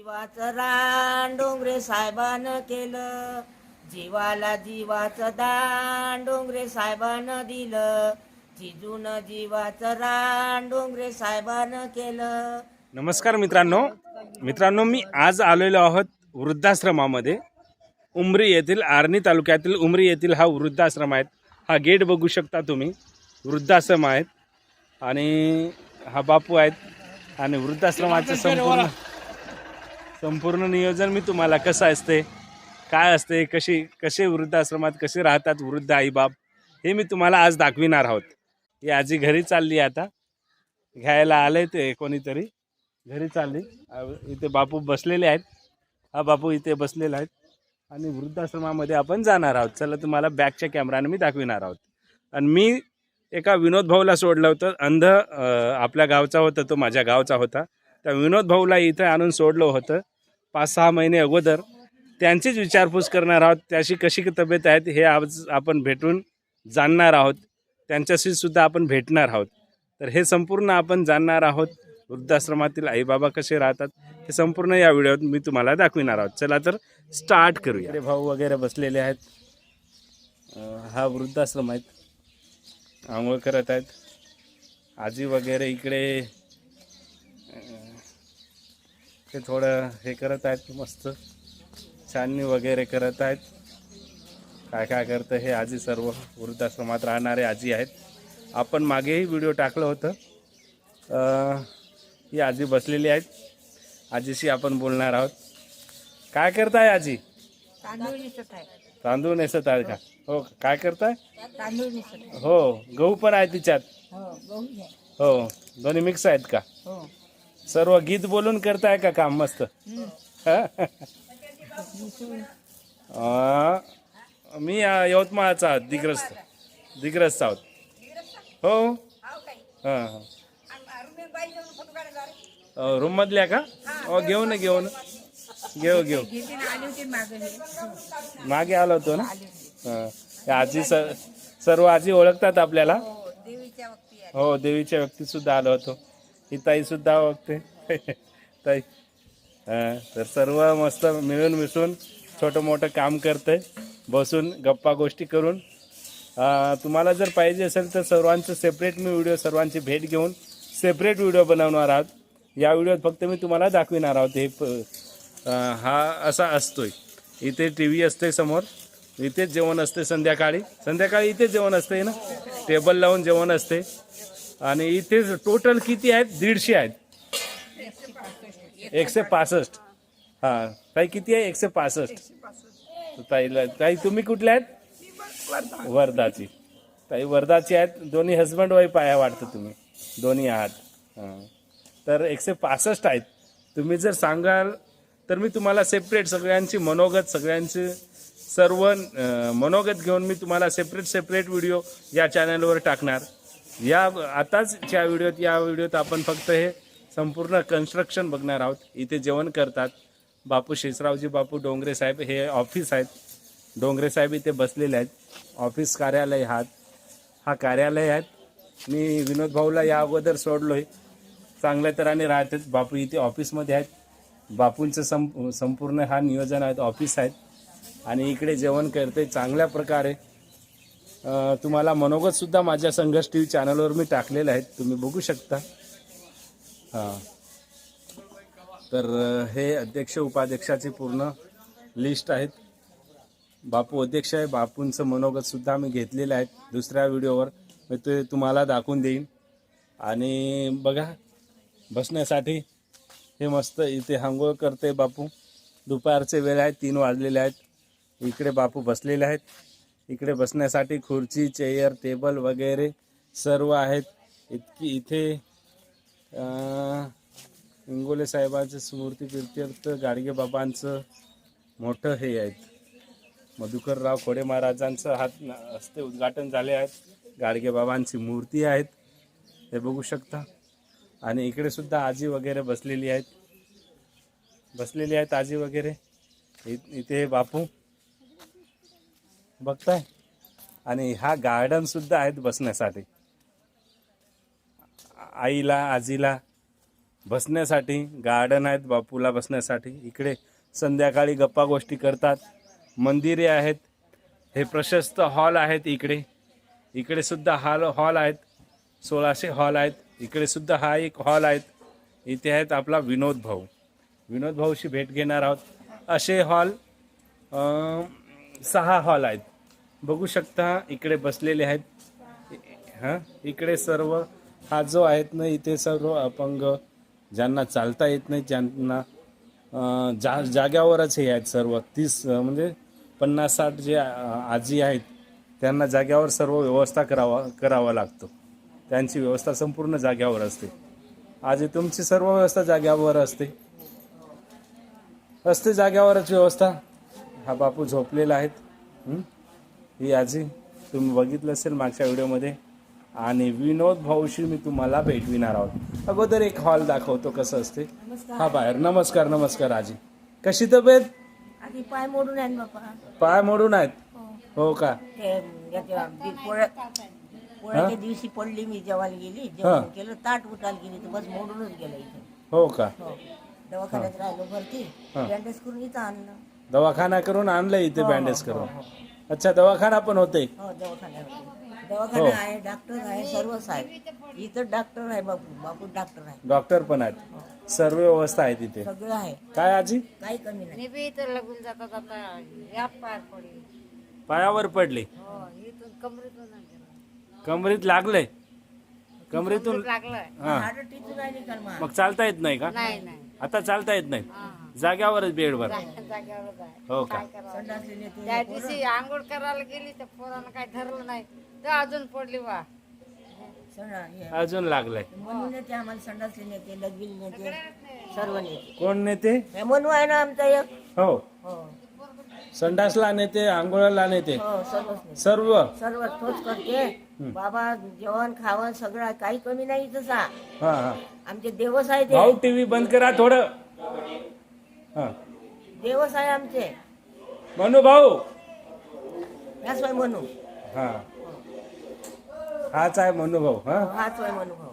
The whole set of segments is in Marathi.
जीवाचं रान डोंगरे साहेबानं केलं. जीवाला जीवाचं दान डोंगरे साहेबानं दिलं. जिजून जीवाचं रान डोंगरे साहेबानं केलं. नमस्कार मित्रांनो. मित्रांनो मी आज आलेलो आहोत वृद्धाश्रमामध्ये. उमरी येथील आर्णी तालुक्यातील उमरी येथील हा वृद्धाश्रम आहे. हा गेट बघू शकता तुम्ही. वृद्धाश्रम आहेत. आणि हा बापू आहेत. आणि वृद्धाश्रमाचं संपूर्ण संपूर्ण नियोजन मी तुम्हाला कसं असते काय असते कशी कसे वृद्धाश्रमात कसे राहतात वृद्ध आईबाप हे मी तुम्हाला आज दाखविणार आहोत. ही आजी घरी चालली आहे आता. घ्यायला आले ते कोणीतरी. घरी चालली. इथे बापू बसलेले आहेत. हा बापू इथे बसलेला आहेत आणि वृद्धाश्रमामध्ये आपण जाणार आहोत. चला तुम्हाला बॅकच्या कॅमेराने मी दाखविणार आहोत. आणि मी एका विनोद भाऊला सोडलं होतं. अंध आपल्या गावचा होता तो माझ्या गावचा होता. त्या विनोद भाऊला इथं आणून सोडलं होतं. पाच सहा महिने अगोदर. त्यांचीच विचारपूस करणार आहोत. त्याची कशी तब्येत आहेत हे आज आपण भेटून जाणणार आहोत. त्यांच्याशी सुद्धा आपण भेटणार आहोत. तर हे संपूर्ण आपण जाणणार आहोत. वृद्धाश्रमातील आईबाबा कसे राहतात हे संपूर्ण या व्हिडिओत मी तुम्हाला दाखविणार आहोत. चला तर स्टार्ट करूया. इकडे भाऊ वगैरे बसलेले आहेत. हा वृद्धाश्रम आहेत. आंघोळ करत आहेत. आजी वगैरे इकडे ते थोडं हे करत आहेत मस्त. छाननी वगैरे करत आहेत. काय काय करतं हे आजी सर्व वृद्धाश्रमात राहणारे आजी आहेत. आपण मागेही व्हिडिओ टाकलं होतं. ही आजी बसलेली आहेत. आजीशी आपण बोलणार आहोत. काय करताय आजी? तांदूळ दिसत आहे. तांदूळ नेसत आहे का? हो काय करताय? तांदूळ हो गहू पण आहे तिच्यात. हो हो दोन्ही मिक्स आहेत का? हो. सर्व गीत बोलून करताय का काम मस्त? मी यवतमाळचा आहोत दिग्रस्त दिग्रस्त आहोत. हो? हां हां. रूम मधल्या का? हो घेऊ ना घेऊ ना. घेऊ घेऊ. आली होती मागे मागे आलो होतो ना? हां. त्या आजी सर सर्व आजी ओळखतात आपल्याला? देवीच्या हो देवीच्या व्यक्ती सुद्धा आलो होतो. ही ताई सुद्धा ताई हां, तर सर्व मस्त मिळून मिसळून छोटं मोठं काम करते बसून गप्पा गोष्टी करून. तुम्हाला जर पाहिजे असेल तर सर्वांचं सेपरेट मी व्हिडिओ सर्वांची भेट घेऊन सेपरेट व्हिडिओ बनवणार आहोत. या व्हिडिओत फक्त मी तुम्हाला दाखविणार आहोत. हे प- हा असा असतोय. इथे टी व्ही असते समोर. इथेच जेवण असते संध्याकाळी. संध्याकाळी इथेच जेवण असते ना? टेबल लावून जेवण असते. आणि इथे टोटल किती आहेत? दीडशे आहेत. एकशे पासष्ट. हां. ताई किती आहे? एकशे पासष्ट. ताईला ताई तुम्ही कुठल्या आहेत? वर्धाची. ताई वर्धाची आहेत. दोन्ही हजबंड वाईफ आहे वाटतं तुम्ही. दोन्ही आहात. हां. तर एकशे पासष्ट आहेत. तुम्ही जर सांगाल तर मी तुम्हाला सेपरेट सगळ्यांची मनोगत सगळ्यांची सर्व मनोगत घेऊन मी तुम्हाला सेपरेट सेपरेट व्हिडिओ या चॅनलवर टाकणार. या आताच या व्हिडिओत या व्हिडिओत आपण फक्त हे संपूर्ण कन्स्ट्रक्शन बघणार आहोत. इथे जेवण करतात. बापू शेषरावजी बापू डोंगरे साहेब हे ऑफिस आहेत. डोंगरे साहेब इथे बसलेले आहेत. ऑफिस कार्यालय हात हा कार्यालय आहेत मी विनोद भाऊला या अगोदर सोडलो आहे चांगल्या तराने राहतात. बापू इथे ऑफिसमध्ये आहेत. बापूंचं संप संपूर्ण हा नियोजन आहेत. ऑफिस आहेत. आणि इकडे जेवण करते. चांगल्या प्रकारे तुम्हाला मनोगत सुद्धा माझ्या संघर्ष टी व्ही चॅनलवर मी टाकलेले आहेत. तुम्ही बघू शकता. हां. तर हे अध्यक्ष उपाध्यक्षाची पूर्ण लिस्ट आहेत. बापू अध्यक्ष आहे. बापूंचं मनोगत सुद्धा मी घेतलेलं आहेत दुसऱ्या व्हिडिओवर. मी ते तुम्हाला दाखवून देईन. आणि बघा बसण्यासाठी हे मस्त इथे हांगोळ करते बापू. दुपारचे वेळ आहे. तीन वाजलेले आहेत. इकडे बापू बसलेले आहेत. इकडे बसण्यासाठी खुर्ची चेअर टेबल वगैरे सर्व आहेत. इतकी इथे इंगोले साहेबांचं स्मृती प्रित्यर्थ गाडगे बाबांचं मोठं हे आहेत. मधुकरराव खोडे महाराजांचं हात हस्ते उद्घाटन झाले आहेत. गाडगे बाबांची मूर्ती आहेत. हे बघू शकता. आणि इकडे सुद्धा आजी वगैरे बसलेली आहेत. बसलेली आहेत आजी वगैरे. इ- इथे बापू. बघताय. आणि हा गार्डन सुद्धा आहेत बसण्यासाठी. आईला आजीला बसण्यासाठी गार्डन आहेत बापूला बसण्यासाठी. इकडे संध्याकाळी गप्पा गोष्टी करतात. मंदिरे आहेत. हे प्रशस्त हॉल आहेत इकडे. इकडे सुद्धा हॉल हॉल आहेत. सोळाशे हॉल आहेत. इकडे सुद्धा हा एक हॉल आहेत. इथे आहेत आपला विनोद भाऊ. विनोद भाऊशी भेट घेणार आहोत. असे हॉल सहा हॉल आहेत. बघू शकता इकडे बसलेले आहेत. हां इकडे सर्व हा जो आहेत ना इथे सर्व अपंग ज्यांना चालता येत नाही ज्यांना जा जाग्यावरच हे आहेत सर्व. तीस म्हणजे पन्नास साठ जे आजी आहेत त्यांना जाग्यावर सर्व व्यवस्था करावा करावा लागतो. त्यांची व्यवस्था संपूर्ण जाग्यावर असते. आजी तुमची सर्व व्यवस्था जाग्यावर असते. असते जाग्यावरच व्यवस्था. हा बापू झोपलेला आहेत. हं? ही आजी तुम्ही बघितलं असेल मागच्या व्हिडिओमध्ये. आणि विनोद भाऊशी मी तुम्हाला भेटविणार आहोत. अगोदर एक हॉल दाखवतो कसं असते. हा बाहेर. नमस्कार नमस्कार आजी. कशी तब्येत? पाय मोडून आहे ना बापा. पाय मोडून आहेत? हो. का? पोळ्या पोळ्याच्या दिवशी पडली मी जेवायला गेली. जेवण केलं ताट उठायला गेली तर बस मोडूनच गेलं इथे. हो का? हो. दवाखान्यात राहिलो भरती. हा. बँडेज करून इथं आणलं. दवाखाना करून आणलं इथे हो, बँडेज हो, करून. हो, अच्छा दवाखाना पण होते. हो दवाखाना आहे डॉक्टर आहे सर्वच आहे. इथं डॉक्टर आहे बापू बापू डॉक्टर आहे. डॉक्टर पण आहेत. सर्व व्यवस्था आहे तिथे. सगळं आहे. काय आजी? काही कमी नाही. मी बी इथं लागून जाता जाता यात पार पडली. पायावर पडले. हो इथून कमरेतून. कमरीत लागले. कमरीतून लागलं. हा. टिचून मग? मग चालता येत नाही का? नाही नाही. आता चालता येत नाही. हा, जाग्यावरच बेडवर हा. आहे. हो का? काय करावं संडासले नेते त्या दिवशी आंघोळ करायला गेली तर पोरानं काय धरलं नाही. तर अजून पडली वा अजून लागलंय. म्हणून नेते आम्हाला संडासले नेते नेते सर्व नेते. कोण नेते? हे मनू आहे ना आमचा एक. हो. हो. संडासला नेते आंघोळाला नेते. हो सर्वच नेते. सर्व? सर्व तोच करते. बाबा जेवण खावण सगळं काही कमी नाही तसा. हा हा. आमचे देवस आहे ते. भाऊ टीव्ही बंद करा थोडं. देवस आहे आमचे. मनू भाऊ. वय म्हणू हा. हाच आहे मनू भाऊ हा? हाच वय म्हणू भाऊ.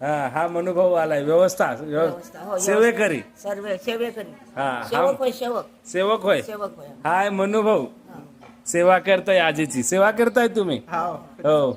हा हा मनोभाऊ आलाय. व्यवस्था व्यवस्था, हो, सेवेकरी. सर्व सेवेकरी. हा सेवक हा होय सेवक. सेवक होय. सेवक होय. हाय मनोभाऊ सेवा करताय आजीची. सेवा करताय तुम्ही? हो. हो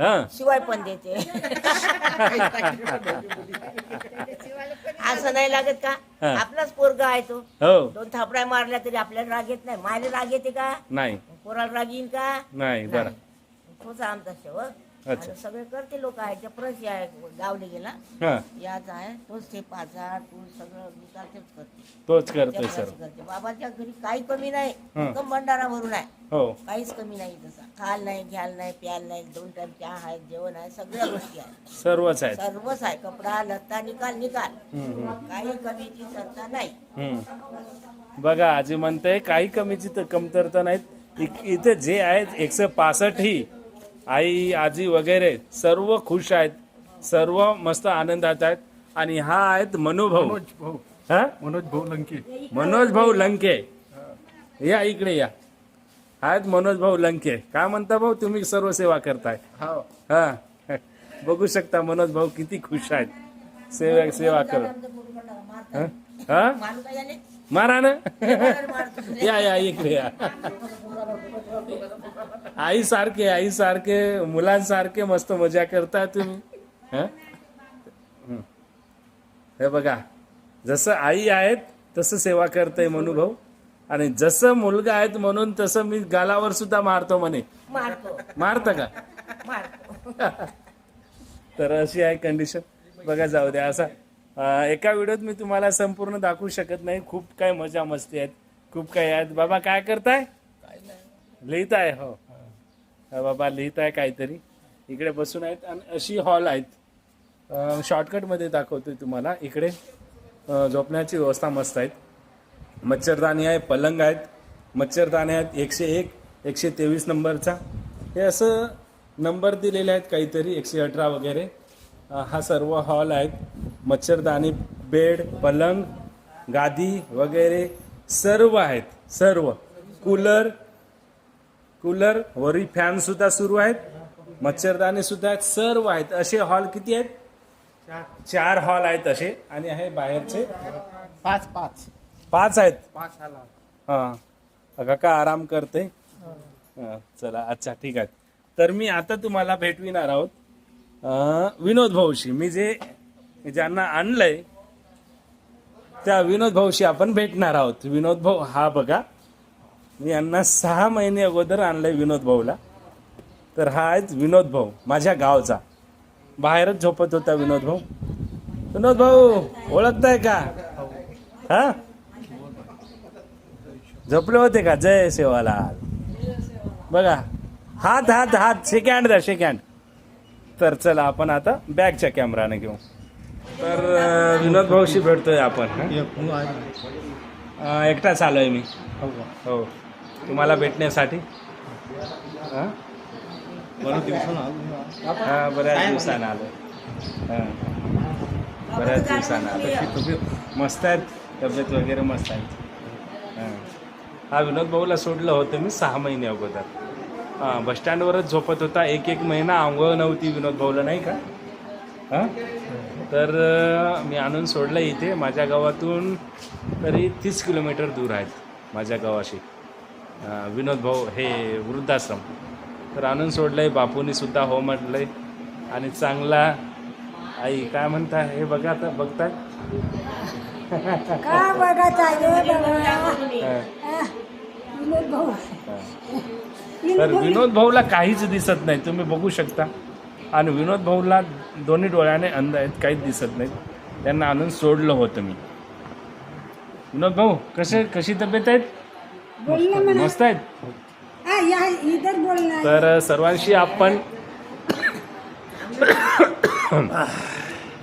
हा. शिवाय पण देते. असं नाही लागत का? हा. आपलाच पोरगा आहे तो. हो. दोन थापड्या मारल्या तरी आपल्याला राग येत नाही. मायला राग येते का? नाही. पोराला राग येईन का? नाही बरं. तोच आमचा सेवक अच्छा. आणि सगळे करते लोक आहे प्रशी आहे गावले गेला. हा. याच आहे तोच ते पाचाड तूळ सगळं तेच करते तोच करतोय बाबाच्या घरी काही कमी नाही हं. कम भंडारा भरून आहे. हो. काहीच कमी नाही तसा. खाल नाही घ्याल नाही प्याल नाही दोन टाइम चहा आहे जेवण आहे सगळ्या गोष्टी आहेत. सर्वच आहेत. सर्वच आहे कपडा लत्ता निकाल निकाल. हम्म, काही कमीची चर्चा नाही. हम्म. बघा आजी म्हणते काही कमीची तर कमतरता नाहीत. इ- इथे जे आहेत एकशे पासष्ट ही आई आजी वगैरे सर्व खुश आहेत सर्व मस्त आनंदात आहेत आणि हा आहेत मनोभाऊ. मनोज भाऊ. हा? मनोज भाऊ लंके. मनोज भाऊ लंके. या इकडे या. आहेत मनोज भाऊ लंके. काय म्हणता भाऊ? तुम्ही सर्व सेवा करताय. हा. हा. बघू शकता मनोज भाऊ किती खुश आहेत. सेवा सेवा करत हा? हा? मारू ना. या या इकडे या. आई सारखे आई सारखे मुलांसारखे मस्त मजा करता तुम्ही. हं? बघा जसं आई आहेत तसं सेवा करतय मनुभाऊ आणि जसं मुलगा आहेत म्हणून तसं मी गालावर सुद्धा मारतो म्हणे. मारतो. मारत का? तर अशी आहे कंडिशन बघा जाऊ द्या असा एका व्हिडिओत मी तुम्हाला संपूर्ण दाखवू शकत नाही. खूप काय मजा मस्ती आहेत खूप काय आहेत. बाबा काय करताय? लिहित आहे हो. हा, बाबा लिहित आहे काहीतरी. इकडे बसून आहेत आणि अशी हॉल आहेत. शॉर्टकटमध्ये दाखवतोय तुम्हाला. इकडे अं, झोपण्याची व्यवस्था मस्त आहेत. मच्छरदाणी आहे पलंग आहेत. मच्छरदाणी आहेत एकशे एक एकशे तेवीस नंबरचा. हे असं नंबर दिलेले आहेत काहीतरी एकशे अठरा वगैरे. अं, हा सर्व हॉल आहेत. मच्छरदाणी बेड पलंग गादी वगैरे सर्व आहेत. सर्व. कूलर कूलर वरी फॅन सुद्धा सुरू आहेत मच्छरदाणी सुद्धा आहेत सर्व आहेत. असे हॉल किती आहेत? चार. हॉल आहेत असे. आणि हे बाहेरचे? पाच पाच. पाच आहेत? पाच आला हा. काका आराम करते? हा, चला अच्छा ठीक आहे. तर मी आता तुम्हाला भेटविणार आहोत. अं, विनोद भाऊशी. मी जे ज्यांना आणलंय त्या विनोद भाऊशी आपण भेटणार आहोत. विनोद भाऊ हा बघा. मी यांना सहा महिने अगोदर आणलंय विनोद भाऊला. तर हा आहे विनोद भाऊ माझ्या गावचा. बाहेरच झोपत होता विनोद भाऊ. विनोद भाऊ ओळखताय का? हा? झोपले होते का? जय सेवालाल. बघा हात हात हात शेक हँड द्या शेक हँड तर चला आपण आता बॅगच्या कॅमेराने घेऊ. तर विनोद भाऊशी भेटतोय आपण एकटाच आलोय मी. हो. तुम्हाला भेटण्यासाठी. हं? हा बऱ्याच दिवसानं आलोय हं. बऱ्याच दिवसानं आलोय मस्त आहेत. तब्येत वगैरे मस्त आहेत. हं. हा विनोद भाऊला सोडलं होतं मी सहा महिने अगोदर. हां बसस्टँडवरच झोपत होता. एक एक महिना आंघोळ नव्हती विनोद भाऊला नाही का? हां? तर मी आणून सोडलं इथे. माझ्या गावातून तरी तीस किलोमीटर दूर आहेत माझ्या गावाशी. विनोद भाऊ हे वृद्धाश्रम. तर आणून सोडलंय बापूनी सुद्धा हो म्हटलंय. आणि चांगला आई काय म्हणता हे बघा आता बघताय? आहे. तर विनोद भाऊला काहीच दिसत नाही तुम्ही बघू शकता. आणि विनोद भाऊला दोन्ही डोळ्याने अंध आहेत काहीच दिसत नाहीत. त्यांना आणून सोडलं होतं मी विनोद भाऊ कसे कशी तब्येत आहेत? मस्त आहेत तर सर्वांशी आपण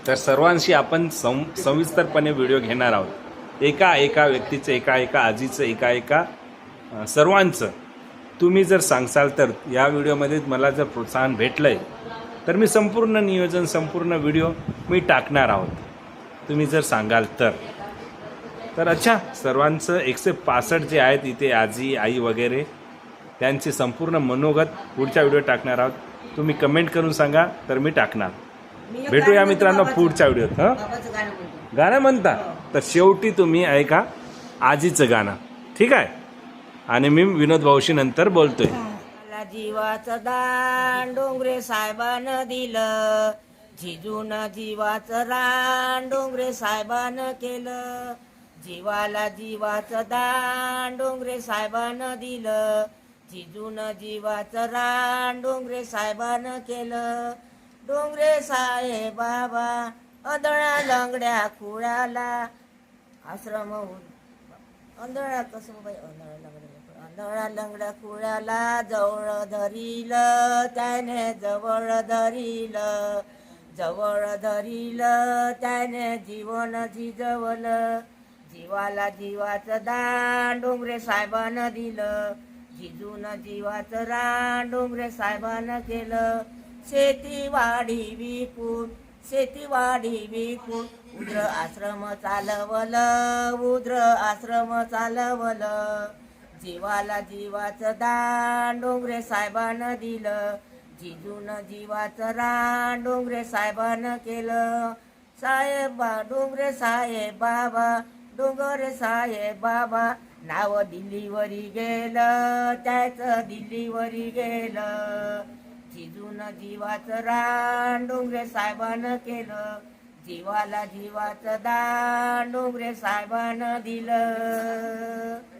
तर सर्वांशी आपण सं सविस्तरपणे व्हिडिओ घेणार आहोत. एका एका व्यक्तीचं एका एका आजीचं एका एका सर्वांचं. तुम्ही जर सांगसाल तर या व्हिडिओमध्ये मला जर प्रोत्साहन भेटलं आहे तर मी संपूर्ण नियोजन संपूर्ण व्हिडिओ मी टाकणार आहोत. तुम्ही जर सांगाल तर. तर अच्छा सर्वांचं एकशे पासष्ट जे आहेत इथे आजी आई वगैरे त्यांचे संपूर्ण मनोगत पुढच्या व्हिडिओ टाकणार आहोत. तुम्ही कमेंट करून सांगा तर मी टाकणार. भेटूया मित्रांनो पुढच्या व्हिडिओत हं? गाणं म्हणतो. म्हणता? तर शेवटी तुम्ही ऐका आजीचं गाणं. ठीक आहे? आणि मी विनोद भाऊशी नंतर बोलतोय. जीवाचं दान डोंगरे साहेबानं दिलं. झिजून जीवाचं रान डोंगरे साहेबानं केलं. जीवाला जीवाचं दान डोंगरे साहेबानं दिलं. जिजून जीवाचं रान डोंगरे साहेबानं केलं. डोंगरे साहेब बाबा अदळा लंगड्या खुळाला. आश्रम अंधळा कसं बाई अंधळा लंगड्या अंधळा लंगड्या कुळ्याला जवळ धरील. त्याने जवळ धरील. जवळ धरील. त्याने जीवन झिजवलं जीवाला जीवाचं दान डोंगरे साहेबानं दिलं. जिजून जीवाचं रान डोंगरे साहेबानं केलं. शेती वाढी विकून शेतीवाडी विकून उद्र आश्रम चालवलं उद्र आश्रम चालवलं. जीवाला जीवाचं दान डोंगरे साहेबानं दिलं. जिजून जीवाचं रान डोंगरे साहेबानं केलं. साहेबा डोंगरे साहेब बाबा डोंगर साहेब बाबा नाव दिल्लीवरी गेलं त्याचं दिल्लीवरी गेलं. जिजून जीवाचं रान डोंगरे साहेबानं केलं. जीवाला जीवाचं दान डोंगरे साहेबानं दिलं.